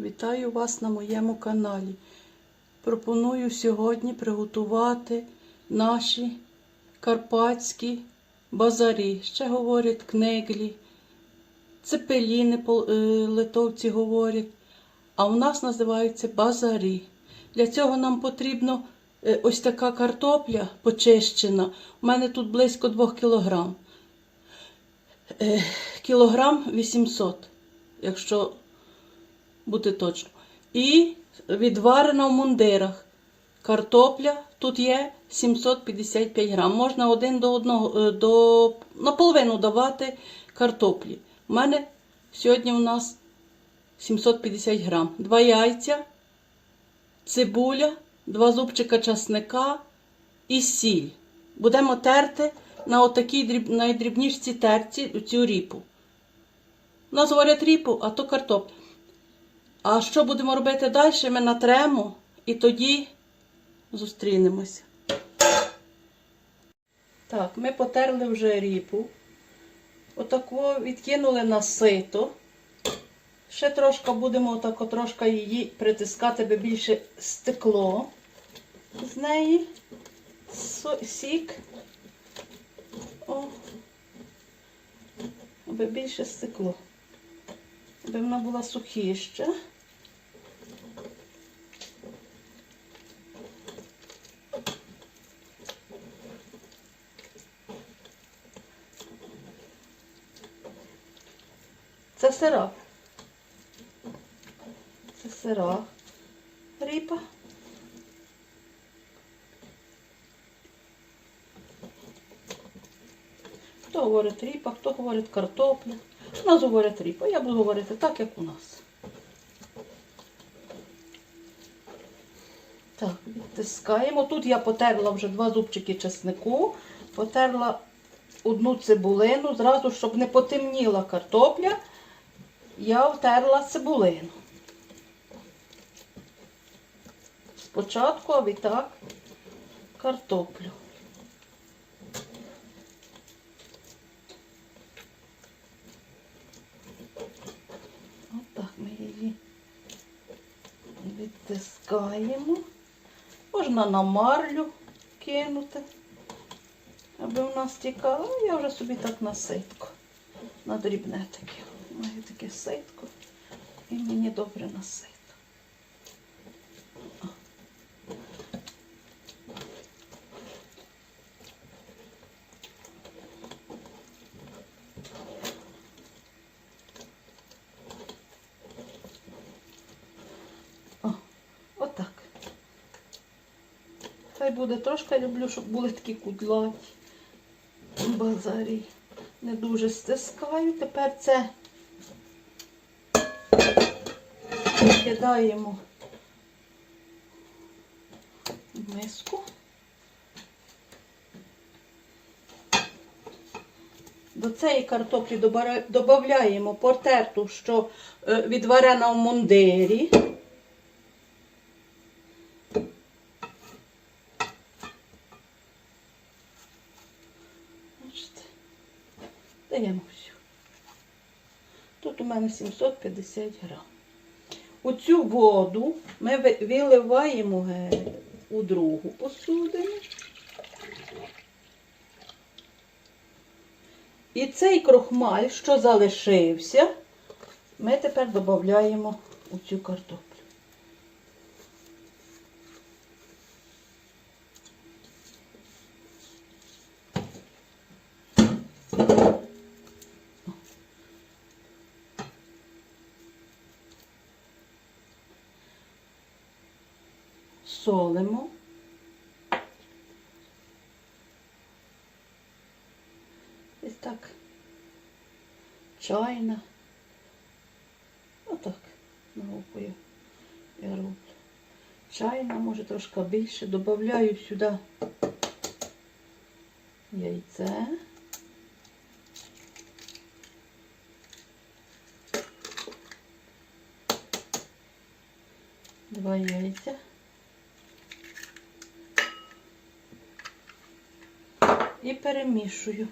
Вітаю вас на моєму каналі. Пропоную сьогодні приготувати наші карпатські базарі. Ще говорять кнеглі, цепеліни е, литовці говорять, а у нас називаються базарі. Для цього нам потрібно е, ось така картопля почищена. У мене тут близько 2 кілограм. Е, Кілограм 800, якщо бути точно. І відварена в мундирах. Картопля тут є 755 грам. Можна один до одного е, до наполовину давати картоплі. У мене сьогодні у нас 750 грам. Два яйця, цибуля, два зубчика часника і сіль. Будемо терти на отакій дріб... терці цю ріпу. У нас говорять ріпу, а то картопля. А що будемо робити далі? Ми натремо і тоді зустрінемося. Так, ми потерли вже ріпу. Отако відкинули на сито. Ще трошки будемо отако трошки її притискати, би більше стекло з неї. Сік. О. Аби більше стекло. Аби вона була сухіша. Це сира. Це сира ріпа. Хто говорить ріпа, хто говорить картопля. У нас говорять ріпа. Я буду говорити так, як у нас. Так, відтискаємо. Тут я потерла вже два зубчики чеснику, потерла одну цибулину, зразу, щоб не потемніла картопля, я втерла цибулину. Спочатку, а відтак картоплю. Отак ми її відтискаємо. Можна на марлю кинути, аби в нас тікало. Я вже собі так на ситко, на дрібне таке. Маю таке ситко і мені добре на сито. О. О, отак. Хай буде трошки люблю, щоб були такі кудлаті базарі. Не дуже стискаю. Тепер це кидаємо в миску. До цієї картоплі додаємо портерту, що е, відварена в мундирі. Даємо всю. Тут у мене 750 грам. Оцю воду ми виливаємо у другу посудину. І цей крохмаль, що залишився, ми тепер додаємо у цю картоплю. Солимо. Ось так. Чайна. Отак. Наукою я роблю. Чайна, може трошки більше. Добавляю сюди яйце. Два яйця. І перемішую.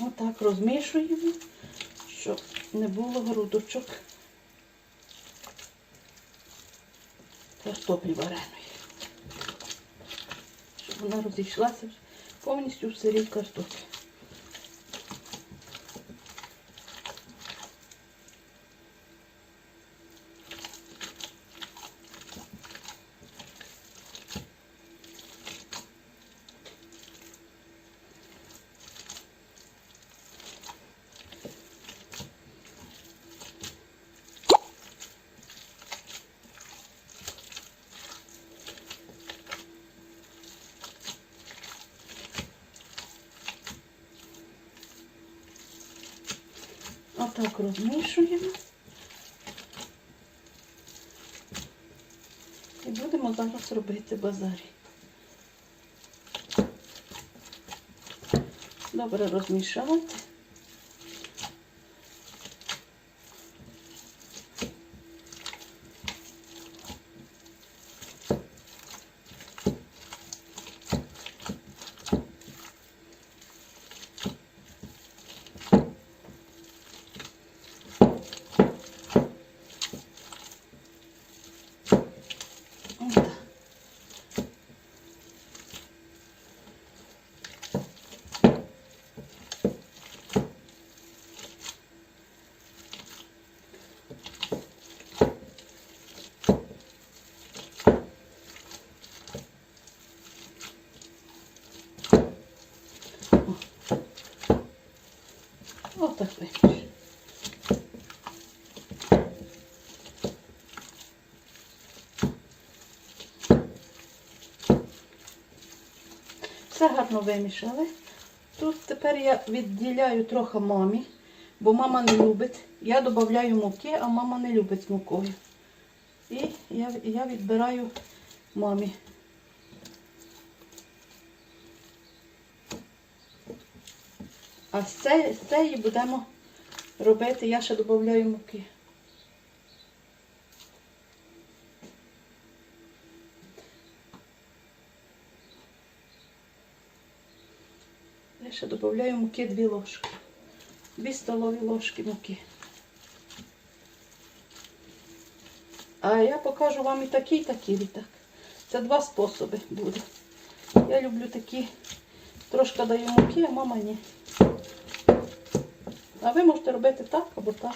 Отак розмішуємо, щоб не було грудочок картоплі вареної. Щоб вона розійшлася повністю в сирій картоплі. Отак розмішуємо. І будемо зараз робити базарі. Добре розмішати. Отак. Отак вийшло. Все гарно вимішали. Тут тепер я відділяю трохи мамі, бо мама не любить. Я додаю муки, а мама не любить з мукою. І я, я відбираю мамі. А з цієї, будемо робити, я ще додаю муки. Додаю муки 2 ложки. 2 столові ложки муки. А я покажу вам і такі, і такі відтак. Це два способи буде. Я люблю такі, трошки даю муки, а мама ні. А ви можете робити так або так.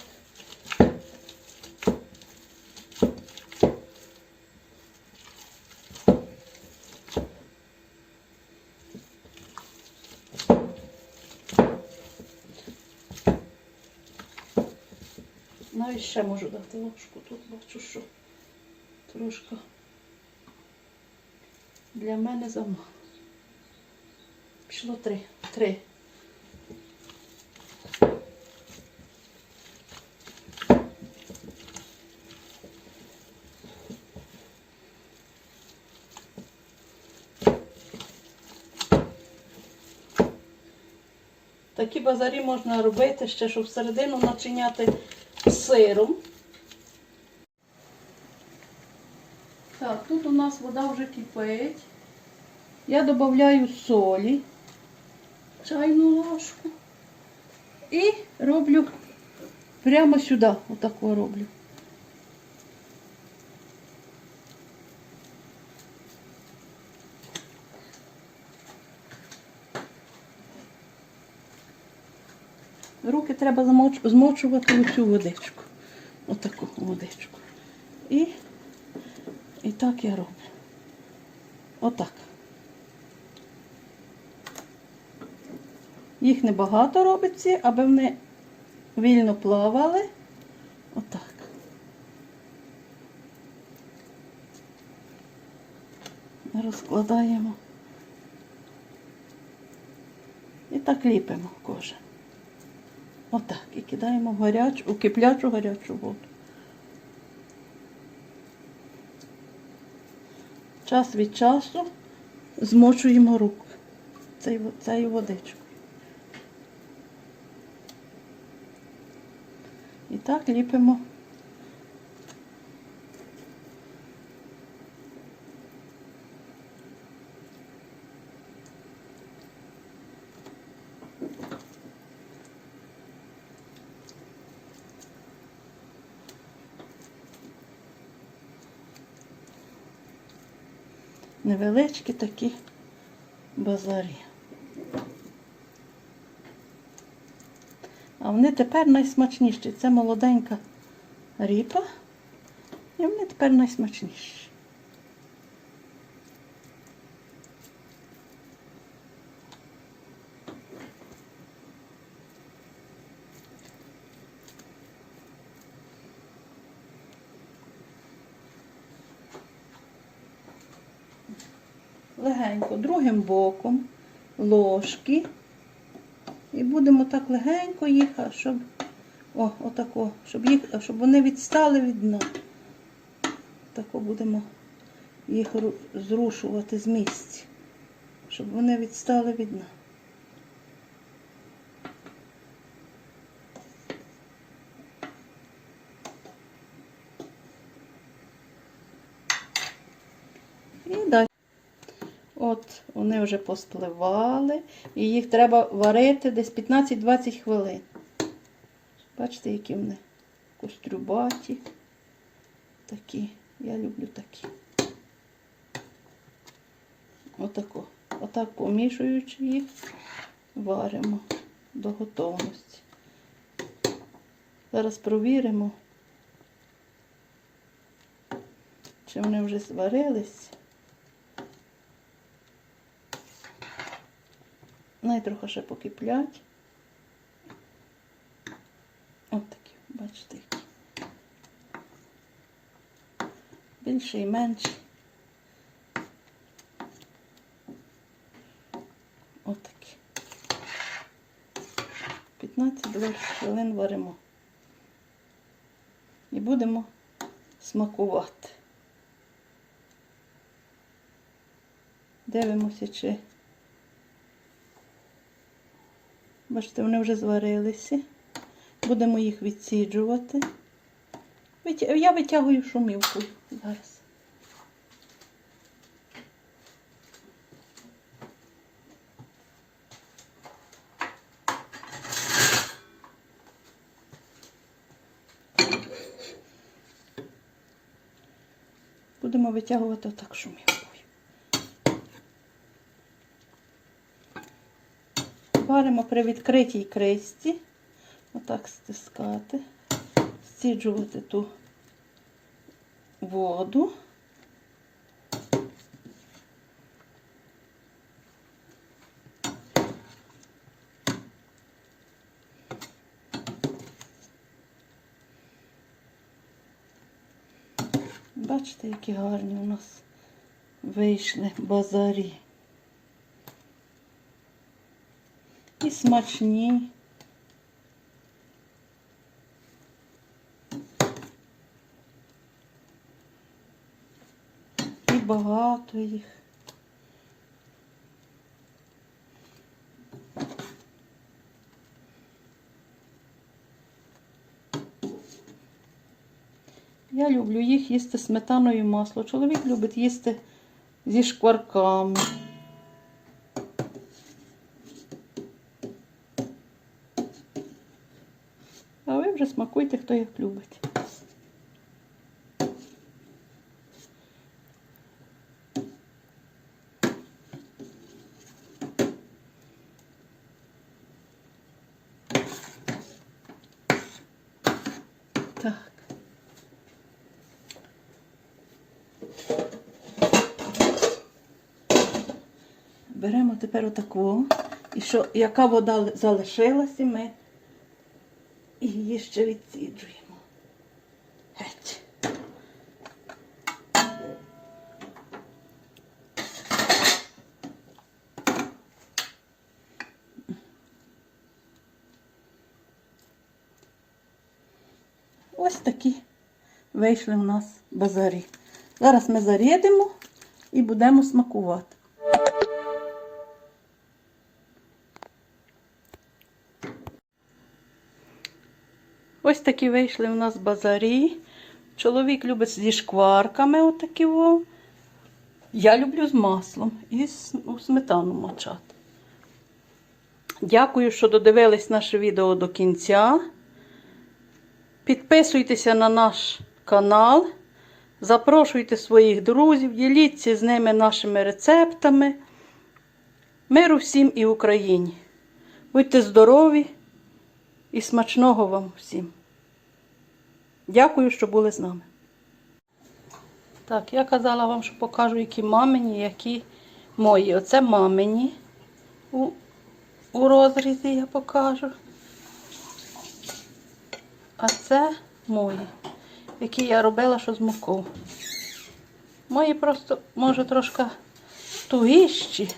Навіть ще можу дати ложку. Тут бачу, що трошки для мене замало. Пішло три. Три. Такі базарі можна робити ще, щоб всередину начиняти сиром. Так, тут у нас вода вже кипить. Я додаю солі, чайну ложку. І роблю прямо сюди, отако роблю. Руки треба змочувати у цю водичку. Отаку водичку. І, і так я роблю. Отак. Їх небагато робиться, аби вони вільно плавали. Отак. Розкладаємо. І так ліпимо кожен. Отак. І кидаємо в гарячу, у киплячу гарячу воду. Час від часу змочуємо руку цією, водичкою. І так ліпимо. Невеличкі такі базарі. А вони тепер найсмачніші. Це молоденька ріпа. І вони тепер найсмачніші. Легенько, другим боком, ложки. І будемо так легенько їх, щоб, о, отако, щоб, їх, щоб вони відстали від дна. Тако будемо їх зрушувати з місць, щоб вони відстали від дна. І далі. От вони вже постливали, і їх треба варити десь 15-20 хвилин. Бачите, які вони кострюбаті. Такі. Я люблю такі. Отако. Отак помішуючи їх, варимо до готовності. Зараз провіримо, чи вони вже зварились. Най трохи ще покиплять. От такі, бачите, які. Більше і менше. От такі. 15-20 хвилин варимо. І будемо смакувати. Дивимося, чи Бачите, вони вже зварилися. Будемо їх відсіджувати. Я витягую шумівку зараз. Будемо витягувати отак шумівкою. Варимо при відкритій кришці. Отак стискати, стіджувати ту воду. Бачите, які гарні у нас вийшли базарі. І смачні. І багато їх. Я люблю їх їсти сметаною і масло. Чоловік любить їсти зі шкварками. Хто як любить. Так. Беремо тепер отаку. І що, яка вода залишилася, ми її ще відсіджуємо. Геть. Ось такі вийшли у нас базарі. Зараз ми зарядимо і будемо смакувати. Ось такі вийшли у нас базарі. Чоловік любить зі шкварками отакі во. Я люблю з маслом і у сметану мочати. Дякую, що додивились наше відео до кінця. Підписуйтеся на наш канал, Запрошуйте своїх друзів, діліться з ними нашими рецептами. Миру всім і Україні. Будьте здорові і смачного вам всім. Дякую, що були з нами. Так, я казала вам, що покажу, які мамині, які мої. Оце мамині у, у розрізі я покажу. А це мої, які я робила, що з мукою. Мої просто, може, трошки тугіші.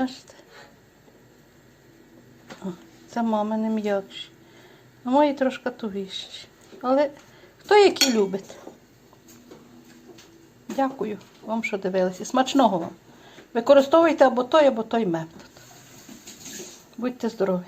Бачите? О, це мамини м'якші. А мої трошки тугіші. Але хто які любить. Дякую вам, що дивилися. Смачного вам. Використовуйте або той, або той метод. Будьте здорові!